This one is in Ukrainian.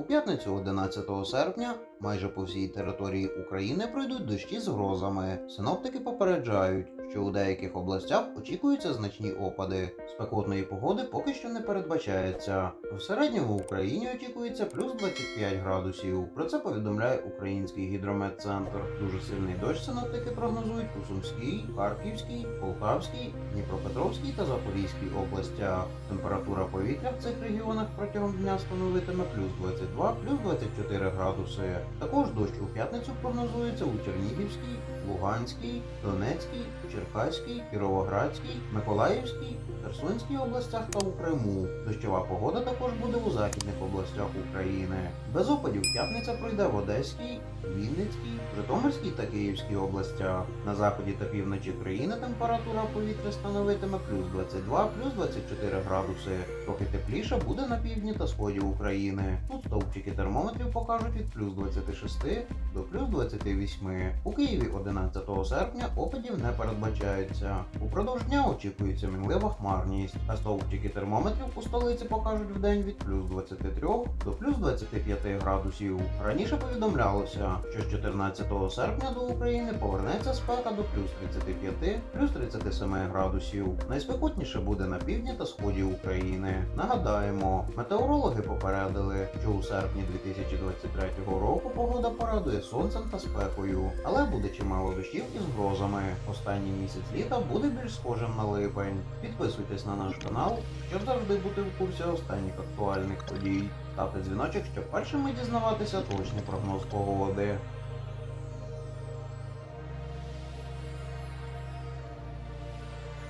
У п'ятницю 11 серпня майже по всій території України пройдуть дощі з грозами. Синоптики попереджають, що у деяких областях очікуються значні опади. Спекотної погоди поки що не передбачається. В середньому в Україні очікується плюс 25 градусів. Про це повідомляє Український гідрометцентр. Дуже сильний дощ синоптики прогнозують у Сумській, Харківській, Полтавській, Дніпропетровській та Запорізькій областях. Температура повітря в цих регіонах протягом дня становитиме плюс 22, плюс 24 градуси. Також дощ у п'ятницю прогнозується у Чернігівській, Луганській, Донецькій, Черкаській, Кіровоградській, Миколаївській, Херсонській областях та у Криму. Дощова погода також буде у західних областях України. Без опадів п'ятниця пройде в Одеській, Вінницькій, Житомирській та Київській областях. На заході та півночі країни температура повітря становитиме плюс 22, плюс 24 градуси. Трохи тепліше буде на півдні та сході України. Тут стовпчики термометрів покажуть від плюс 26 до плюс 28. У Києві 11 серпня опадів не передбачається. Упродовж дня очікується мінлива хмарність, а стовпчики термометрів у столиці покажуть в день від плюс 23 до плюс 25 градусів. Раніше повідомлялося, що з 14 серпня до України повернеться спека до плюс 35, плюс 37 градусів. Найспекотніше буде на півдні та сході України. Нагадаємо, метеорологи попередили, що у серпні 2023 року погода порадує сонцем та спекою, але буде чимало дощів із грозами. Останній місяць літа буде більш схожим на липень. Підписуйтесь на наш канал, щоб завжди бути в курсі останніх актуальних подій. Ставте дзвіночок, щоб першими дізнаватися точний прогноз погоди.